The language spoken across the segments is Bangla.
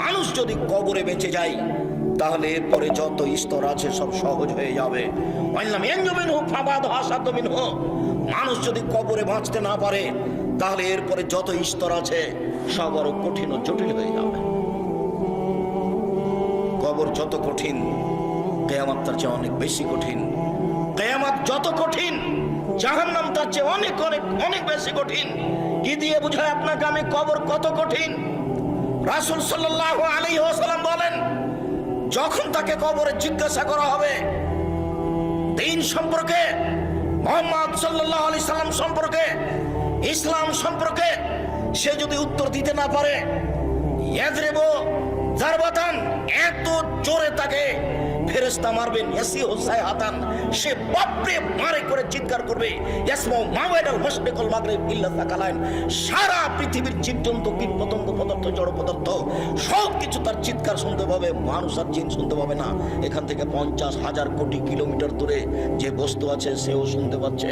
মানুষ যদি কবরে বেঁচে যায়, তাহলে এরপরে যত স্তর আছে সব সহজ হয়ে যাবে। মানুষ যদি কবরে বাঁচতে না পারে, তাহলে এরপরে যত স্তর আছে, সব আরও কঠিন ও জটিল হয়ে যাবে। কবর যত কঠিন, কেয়ামত তার চেয়ে অনেক বেশি কঠিন। কেয়ামত যত কঠিন, জাহান্নাম তার চেয়ে অনেক অনেক অনেক বেশি কঠিন। কি দিয়ে বুঝায় আপনাকে আমি কবর কত কঠিন? রাসূল সাল্লাল্লাহু আলাইহি ওয়াসাল্লাম বলেন, যখন তাকে কবরে জিজ্ঞাসা করা হবে, দিন সম্পর্কে, মোহাম্মদ সাল্লাল্লাহু আলাইহি সাল্লাম সম্পর্কে, ইসলাম সম্পর্কে, সে যদি উত্তর দিতে না পারে এত জোরে তাকে ফেরেশতা মারবেন ইয়াসি হোসাই হাতান। সে বাপরে মারে করে চিৎকার করবে। ইয়াসমু মাওয়াইদাল মাশরিকুল মাগরিব ইল্লা তাকালাইন সারা পৃথিবীর জীবজন্তু কীট পতঙ্গ পদার্থ, জড় পদার্থ সব কিছু তার চিৎকার শুনতে পাবে, মানুষ আর জিন শুনতে পাবে না। এখান থেকে পঞ্চাশ হাজার কোটি কিলোমিটার দূরে যে বস্তু আছে, সেও শুনতে পাচ্ছে।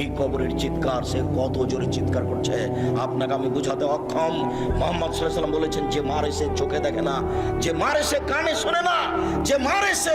এই কবরের চিৎকার, সে কত জোরে চিৎকার করছে। আপনাকে আমি বুঝাতে অক্ষম। মোহাম্মদ সাল্লাম বলেছেন, যে মারে সে চোখে দেখে না, যে মারে সে কানে শোনে না, যে মারে সে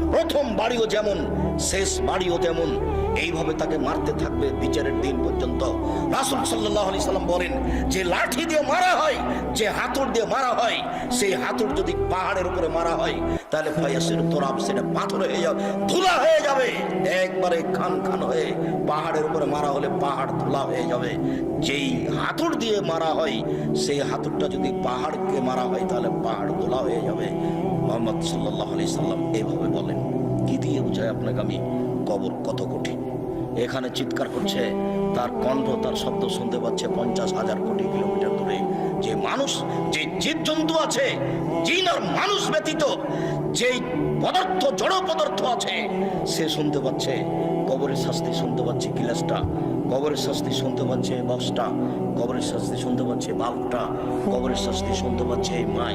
প্রথম বাড়িও যেমন, শেষ বাড়িও তেমন। এইভাবে তাকে মারতে থাকবে বিচারের দিন পর্যন্ত। রাসুল সাল্লাহ আলি সাল্লাম বলেন, যে লাঠি দিয়ে মারা হয়, যে হাতুড় দিয়ে মারা হয়, সেই হাতুড় যদি পাহাড়ের উপরে মারা হয়, তাহলে ফয়াসের তোরাব সেটা পাথর হয়ে যাবে, ধুলা হয়ে যাবে। একবারে খান খান হয়ে পাহাড়ের উপরে মারা হলে পাহাড় ধুলা হয়ে যাবে। যেই হাতুড় দিয়ে মারা হয়, সেই হাতুড়টা যদি পাহাড়কে মারা হয়, তাহলে পাহাড় ধুলা হয়ে যাবে। মোহাম্মদ সাল্লাহ সাল্লাম এইভাবে বলেন, কি দিয়ে বুঝায় আপনাকে আমি কবর কত কঠিন এখানে চিৎকার করছে, তার কণ্ঠ, তার শব্দ শুনতে পাচ্ছে পঞ্চাশ হাজার কোটি কিলোমিটার দূরে। যে মানুষ, যে জীবজন্তু আছে, জিন আর মানুষ ব্যতীত যে পদার্থ, জড় পদার্থ আছে, সে শুনতে পাচ্ছে, কবরের শাস্তি শুনতে পাচ্ছে গিলাসটা, কবরের শাস্তি শুনতে পাচ্ছে বক্সটা কবরের শাস্তি শুনতে পাচ্ছে বাল্বটা কবরের শাস্তি শুনতে পাচ্ছে মাই।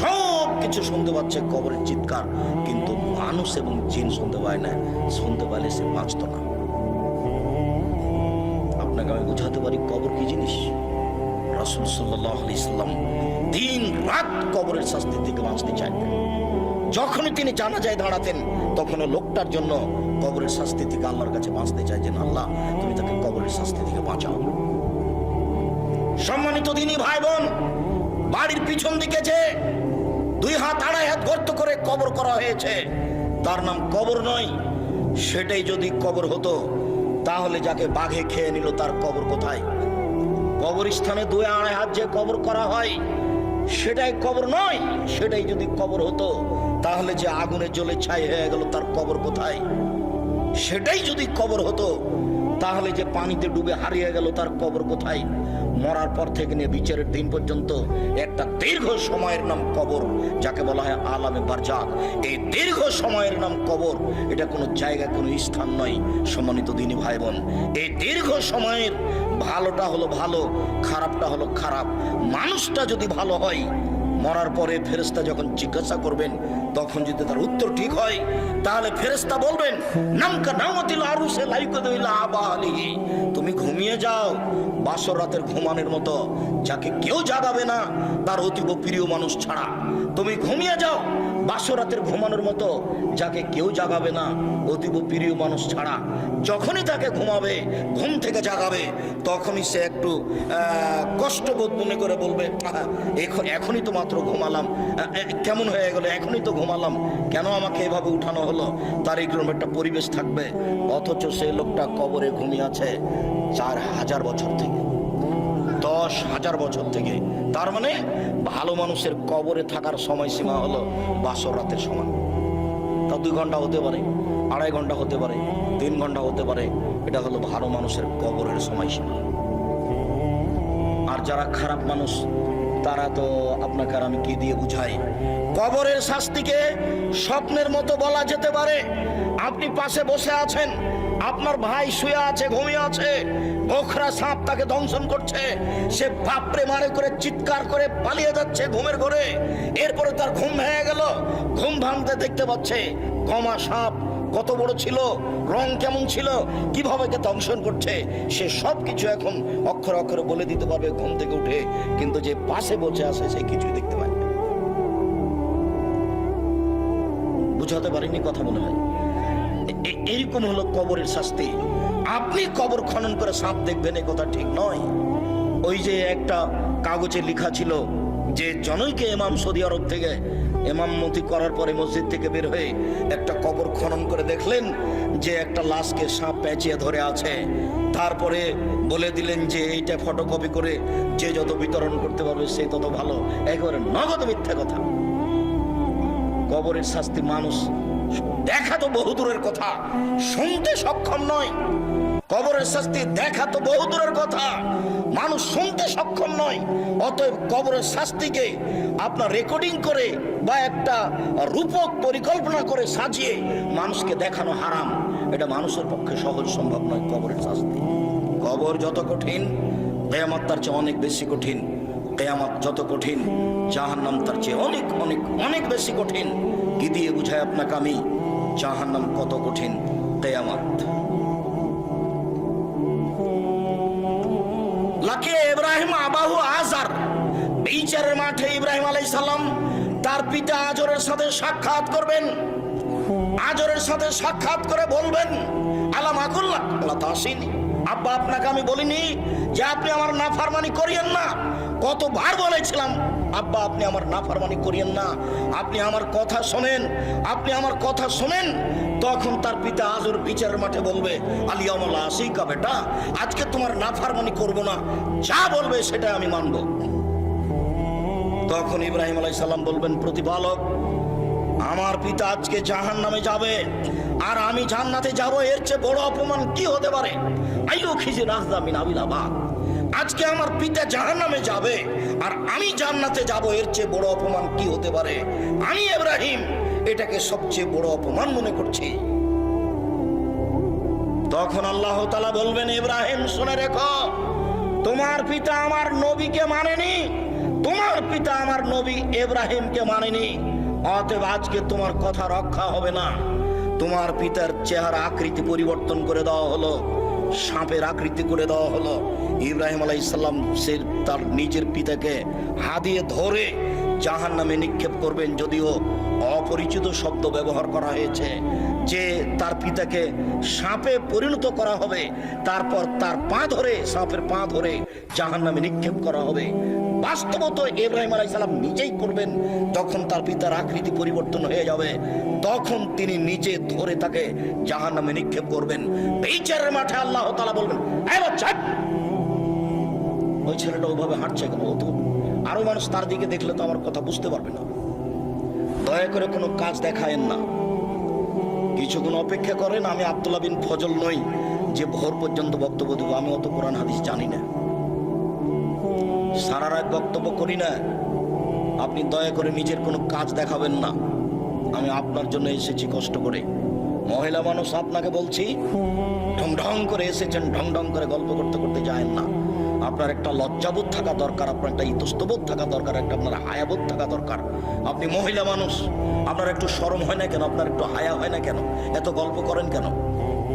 সব কিছু শুনতে পাচ্ছে, কবরের চিৎকার। কিন্তু মানুষ এবং জিন শুনতে পায় না, শুনতে পারলে সে বাঁচত না। আপনাকে আমি বোঝাতে পারি কবর কি জিনিস? রাসুল সাল্লাহ ইসলাম দিন রাত কবরের শাস্তি থেকে বাঁচতে চাইতেন যখনই তিনি জানা যায় দাঁড়াতেন তখন লোকটার জন্য কবরের শাস্তি থেকে আল্লাহর কাছে বাঁচতে চাইছেন আল্লাহ, তুমি তাকে কবরের শাস্তি থেকে বাঁচাও। সম্মানিত দিনী ভাই বোন, বাড়ির পিছন দিকে যে দুই হাত আড়াই হাত গর্ত করে কবর করা হয়েছে। তার নাম কবর নয়, সেটাই যদি কবর হতো, তাহলে যাকে বাঘে খেয়ে নিল তার কবর কোথায়? কবরস্থানে দুই আড়াই হাত যে কবর করা হয়, সেটাই কবর নয়, সেটাই যদি কবর হতো, তাহলে যে আগুনে জ্বলে ছাই হয়ে গেল তার কবর কোথায়? সেটাই যদি কবর হতো তাহলে যে পানিতে ডুবে হারিয়ে গেল তার কবর কোথায়? মরার পর থেকে নিয়ে বিচারের দিন পর্যন্ত একটা দীর্ঘ সময়ের নাম কবর, যাকে বলা হয় আলামে বারজাক এই দীর্ঘ সময়ের নাম কবর, এটা কোনো জায়গা কোনো স্থান নয়, সম্মানিত দিনী ভাই বোন এই দীর্ঘ সময়ের ভালোটা হলো ভালো, খারাপটা হলো খারাপ। মানুষটা যদি ভালো হয় মরার পরে ফেরেস্তা যখন জিজ্ঞাসা করবেন, তখন যদি তার উত্তর ঠিক হয়, তাহলে ফেরেস্তা বলবেন, নামকা নামতিল আরু সে আলিহি তুমি ঘুমিয়ে যাও, বাসর রাতের ঘুমানোর মতো, যাকে কেউ জাগাবে না, তার অতীব প্রিয় মানুষ ছাড়া। তুমি ঘুমিয়ে যাও। বাসরাতের ঘুমানোর মতো যাকে কেউ জাগাবে না অতীব প্রিয় মানুষ ছাড়া। যখনই তাকে ঘুমাবে ঘুম থেকে জাগাবে তখনই সে একটু আহ, কষ্টবোধ মনে করে বলবে এখনই তো মাত্র ঘুমালাম। কেমন হয়ে গেল? এখনই তো ঘুমালাম। কেন আমাকে এভাবে উঠানো হলো? তার এইরকম একটা পরিবেশ থাকবে। অথচ সে লোকটা কবরে ঘুমিয়ে আছে চার হাজার বছর থেকে। দশ হাজার বছর থেকে। তার মানে ভালো মানুষের কবরে থাকার সময়সীমা হলো বাসর রাতের সময় তা দুই ঘণ্টা হতে পারে, আড়াই ঘণ্টা হতে পারে, তিন ঘণ্টা হতে পারে, এটা হলো ভালো মানুষের কবরের সময়সীমা। আর যারা খারাপ মানুষ, তারা তো আপনাকে আমি কি দিয়ে বুঝাই? কবরের শাস্তিকে স্বপ্নের মতো বলা যেতে পারে। আপনি পাশে বসে আছেন, আপনার ভাই শুয়ে আছে, ঘুমিয়ে আছে গোখরা সাপ তাকে দংশন করছে। সে বাপরে মারে করে, চিৎকার করে পালিয়ে যাচ্ছে ঘুমের ঘরে। এরপরে তার ঘুম ভেঙে গেল। ঘুম ভাঙতে দেখতে পাচ্ছে কমা সাপ কত বড় ছিল, রং কেমন ছিল, কীভাবে কে দংশন করছে। সে সব কিছু এখন অক্ষর অক্ষরে বলে দিতে পারবে ঘুম থেকে উঠে, কিন্তু যে পাশে বসে আছে সে কিছুই দেখতে পায়। বুঝাতে পারিনি কথা মনে হয়। এ- এ- হলো কবরের শাস্তি। আপনি কবর খনন করে সাপ দেখবেন, এ কথা ঠিক নয়। ওই যে একটা কাগজে লেখা ছিল যে, জনৈকে এমাম সৌদি আরব থেকে এমামতি করার পরে মসজিদ থেকে বের হয়ে একটা কবর খনন করে দেখলেন যে, একটা লাশকে সাপ পেঁচিয়ে ধরে আছে। তারপরে বলে দিলেন যে, এইটা ফটোকপি করে যে যত বিতরণ করতে পারবে, সে তত ভালো। একেবারে নগদ মিথ্যা কথা। কবরের শাস্তি মানুষ দেখা তো বহুদূরের কথা। শুনতে সক্ষম নয়। কবরের শাস্তি দেখা তো বহুদূরের কথা। মানুষ শুনতে সক্ষম নয়। অতএব কবরের শাস্তিকে আপনার রেকর্ডিং করে বা একটা রূপক পরিকল্পনা করে সাজিয়ে মানুষকে দেখানো হারাম। এটা মানুষের পক্ষে সহজ সম্ভব নয় কবরের শাস্তি। কবর যত কঠিন, কেয়ামত তার চেয়ে অনেক বেশি কঠিন। কেয়ামত যত কঠিন, জাহান্নাম তার চেয়ে অনেক অনেক অনেক বেশি কঠিন। কি দিয়ে বুঝায় আপনাকে আমি জাহান্নাম কত কঠিন কেয়ামত। লাকে ইব্রাহিম আবাহু আজার, বিচারের মাঠে ইব্রাহিম আলাই সালাম তার পিতা আজরের সাথে সাক্ষাৎ করবেন। আজরের সাথে সাক্ষাৎ করে বলবেন, আলাম আকুল্লাহ আল্লাহ তো আসেনি। আব্বা, আপনাকে আমি বলিনি যে আপনি আমার না নাফারমানি করিয়েন না। কতবার বলেছিলাম আব্বা, আপনি আমার নাফারমানি করিয়েন না। আপনি আমার কথা শোনেন। আপনি আমার কথা শোনেন। তখন তার পিতা আজর বিচারের মাঠে বলবে আলিয়ামুল্লাহ আসিকা বেটা, আজকে তোমার নাফারমানি করব না। যা বলবে সেটা আমি মানব। তখন ইব্রাহিম আলাই সাল্লাম বলবেন, প্রতিপালক, আমার পিতা আজকে জাহান নামে যাবে। আর আমি জান্নাতে যাব, এর চেয়ে বড় অপমান কি হতে পারে? আইও খিজে রাজদামিন আবিলাবাদ আজকে আমার পিতা জাহান নামে যাবে, আর আমি জান্নাতে যাব, এর চেয়ে বড় অপমান কি হতে পারে? আমি ইব্রাহিম, এটাকে সবচেয়ে বড় অপমান মনে করছি। তখন আল্লাহ তালা বলবেন, ইব্রাহিম, শুনে রেখো, তোমার পিতা আমার নবীকে মানেনি, তোমার পিতা আমার নবী ইব্রাহিমকে মানেনি, অতএব আজকে তোমার কথা রক্ষা হবে না। তোমার পিতার চেহারা আকৃতি পরিবর্তন করে দেওয়া হলো, সাপের আকৃতি করে দেওয়া হলো ইব্রাহিম আলাইসাল্লাম সে তার নিজের পিতাকে হাদিয়ে ধরে জাহান নামে নিক্ষেপ করবেন যদিও অপরিচিত শব্দ ব্যবহার করা হয়েছে। যে তার পিতাকে সাপে পরিণত করা হবে তারপর তার পা ধরে সাপের পা ধরে জাহান নামে নিক্ষেপ করা হবে। বাস্তবত ইব্রাহিম আলাইসালাম নিজেই করবেন যখন তার পিতার আকৃতি পরিবর্তন হয়ে যাবে তখন তিনি নিজে ধরে তাকে জাহান নামে নিক্ষেপ করবেন। বিচারের মাঠে আল্লাহ তালা বলবেন "এই বাচ্চা, ওই ছেলেটা ওভাবে হাঁটছে কেন? ও আরও মানুষ তার দিকে দেখলে তো আমার কথা বুঝতে পারবে না। দয়া করে কোনো কাজ দেখায়েন না। কিছুক্ষণ অপেক্ষা করেন, আমি আব্দুল্লাহ বিন ফজল নই, যে ভোর পর্যন্ত বক্তব্য দেবো, আমি অত কোরআন হাদিস জানি না। সারা রাত বক্তব্য করি না। আপনি দয়া করে নিজের কোনো কাজ দেখাবেন না। আমি আপনার জন্য এসেছি কষ্ট করে। মহিলা মানুষ, আপনাকে বলছি, ঢং ঢং করে এসেছেন, ঢং ঢং করে গল্প করতে করতে যায় না। আপনার একটা লজ্জাবোধ থাকা দরকার, আপনার একটা ইতস্তবোধ থাকা দরকার, একটা আপনার হায়াবোধ থাকা দরকার। আপনি মহিলা মানুষ, আপনার একটু শরম হয় না কেন? আপনার একটু হায়া হয় না কেন? এত গল্প করেন কেন?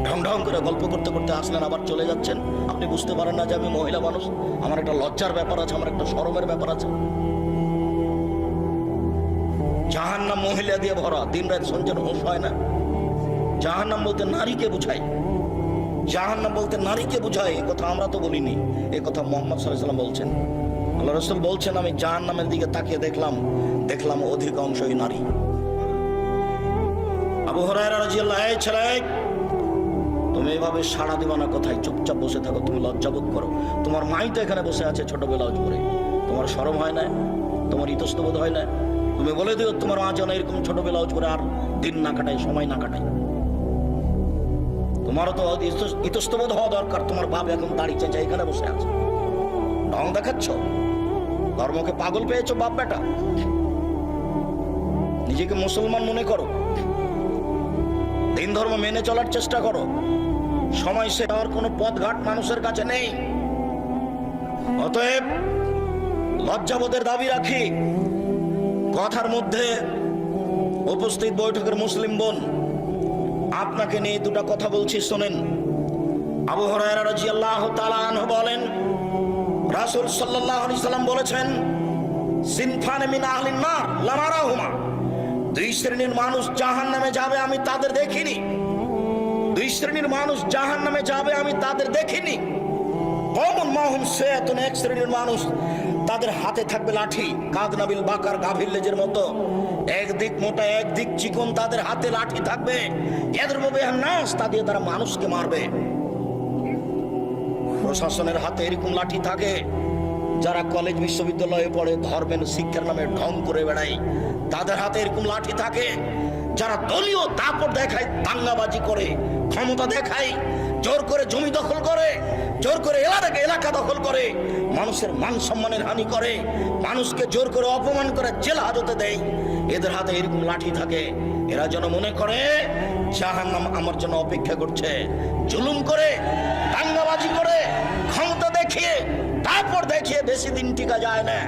ঢং ঢং করে গল্প করতে করতে আসলেন, আবার চলে যাচ্ছেন। আপনি বুঝতে পারেন না যে আমি মহিলা মানুষ। আমার একটা লজ্জার ব্যাপার আছে, আমার একটা শরমের ব্যাপার আছে। জাহান্নাম মহিলা দিয়ে ভরা দিন রাত শুনছেন হোশ হয় না। জাহান্নাম বলতে নারীকে বুঝায়। জাহান্নাম বলতে নারীকে বুঝায়, এ কথা আমরা তো বলিনি। এ কথা মোহাম্মদ সাল্লাম বলছেন। আল্লাহ রসুল বলছেন, আমি জাহান্নামের দিকে তাকিয়ে দেখলাম দেখলাম অধিকাংশই নারী। আবু রাদিয়াল্লাহু এই তুমি এভাবে সাড়া দিবা না কোথায় চুপচাপ বসে থাকো, তুমি লজ্জাবোধ করো। তোমার মাই তো এখানে বসে আছে ছোটবেলা করে তোমার শরম হয় না, তোমার ইতস্তবোধ হয় না। তুমি বলে দিও, তোমার মা যেন এরকম ছোট ব্লাউজ করে আর দিন না কাটায়, সময় না কাটায়। তোমারও তো ইতস্তবোধ হওয়া দরকার। তোমার বাপ এখন দাঁড়িয়ে চেঁচা এখানে বসে আছে। ঢং দেখাচ্ছ? ধর্মকে পাগল পেয়েছ বাপ বেটা? নিজেকে মুসলমান মনে করো। দিন ধর্ম মেনে চলার চেষ্টা করো। সময় সে হওয়ার কোনো পথঘাট মানুষের কাছে নেই। অতএব লজ্জাবোধের দাবি রাখি। কথার মধ্যে উপস্থিত বৈঠকের মুসলিম বোন আপনাকে নিয়ে দুটো কথা বলছি, শোনেন। আবু হরায়রা রাদিয়াল্লাহু তাআলা আনহু বলেন, রাসূল সাল্লাল্লাহু আলাইহি সাল্লাম বলেছেন, সিনফানে মিন আহলিন নার লামারাহুমা দুই শ্রেণির মানুষ জাহান্নামে যাবে, আমি তাদের দেখিনি। দুই শ্রেণির মানুষ জাহান্নামে যাবে, আমি তাদের দেখিনি। কমন মাহুম সেতুন এক শ্রেণির মানুষ তাদের হাতে থাকবে লাঠি। কাদনাবিল বাকার গাভীর লেজের মতো। একদিক মোটা, একদিক চিকন তাদের হাতে লাঠি থাকবে। এদের নাস তা দিয়ে তারা মানুষকে মারবে। প্রশাসনের হাতে এরকম লাঠি থাকে। যারা কলেজ বিশ্ববিদ্যালয়ে পড়ে, ধর্মের শিক্ষার নামে ঢং করে বেড়ায়, তাদের হাতে এরকম লাঠি থাকে। যারা দলীয় তারপর দেখায়, দাঙ্গাবাজি করে, ক্ষমতা দেখায় জোর করে জমি দখল করে, জোর করে এলাকা এলাকা দখল করে, মানুষের মান সম্মানের হানি করে, মানুষকে জোর করে অপমান করে জেল হাজতে দেয়। এদের হাতে এরকম লাঠি থাকে। এরা যেন মনে করে, জাহান্নাম আমার জন্য অপেক্ষা করছে। জুলুম করে, দাঙ্গাবাজি করে, ক্ষমতা দেখিয়ে, তারপর দেখিয়ে বেশি দিন টিকা যায় না।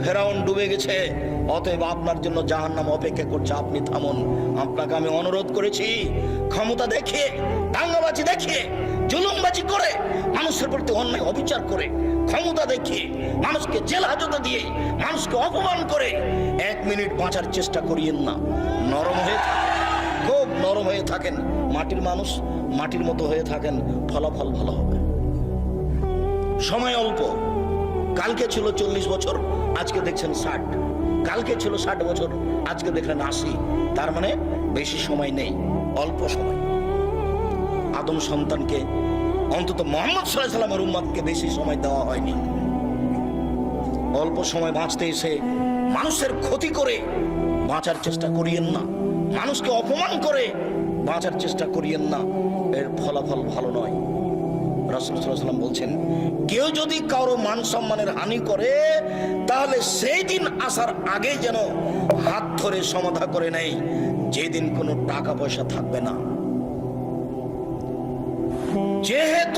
ফেরাউন ডুবে গেছে। অতএব আপনার জন্য জাহান্নাম অপেক্ষা করছে। আপনি থামুন। আপনাকে আমি অনুরোধ করেছি, ক্ষমতা দেখিয়ে, দাঙ্গাবাজি দেখিয়ে, জুলুমবাজি করে, মানুষের প্রতি অন্যায় অবিচার করে, ক্ষমতা দেখিয়ে, মানুষকে জেল হাজতে দিয়ে, মানুষকে অপমান করে, এক মিনিট বাঁচার চেষ্টা করিয়েন না। নরম হয়ে খুব নরম হয়ে থাকেন। মাটির মানুষ মাটির মতো হয়ে থাকেন। ফলাফল ভালো হবে। সময় অল্প। কালকে ছিল চল্লিশ বছর। আজকে দেখছেন ষাট। কালকে ছিল ষাট বছর, আজকে দেখলেন আশি। তার মানে বেশি সময় নেই, অল্প সময়। আদম সন্তানকে, অন্তত মোহাম্মদ সাল্লাহ সাল্লামের উম্মাদকে বেশি সময় দেওয়া হয়নি। অল্প সময় বাঁচতে এসে মানুষের ক্ষতি করে বাঁচার চেষ্টা করিয়েন না। মানুষকে অপমান করে বাঁচার চেষ্টা করিয়েন না। এর ফলাফল ভালো নয়। রাসুলাম বলছেন, কেউ যদি কারও মান সম্মানের হানি করে, তাহলে সেই দিন আসার আগে যেন হাত ধরে সমাধা করে নেয়। যেদিন কোনো টাকা পয়সা থাকবে না। যেহেতু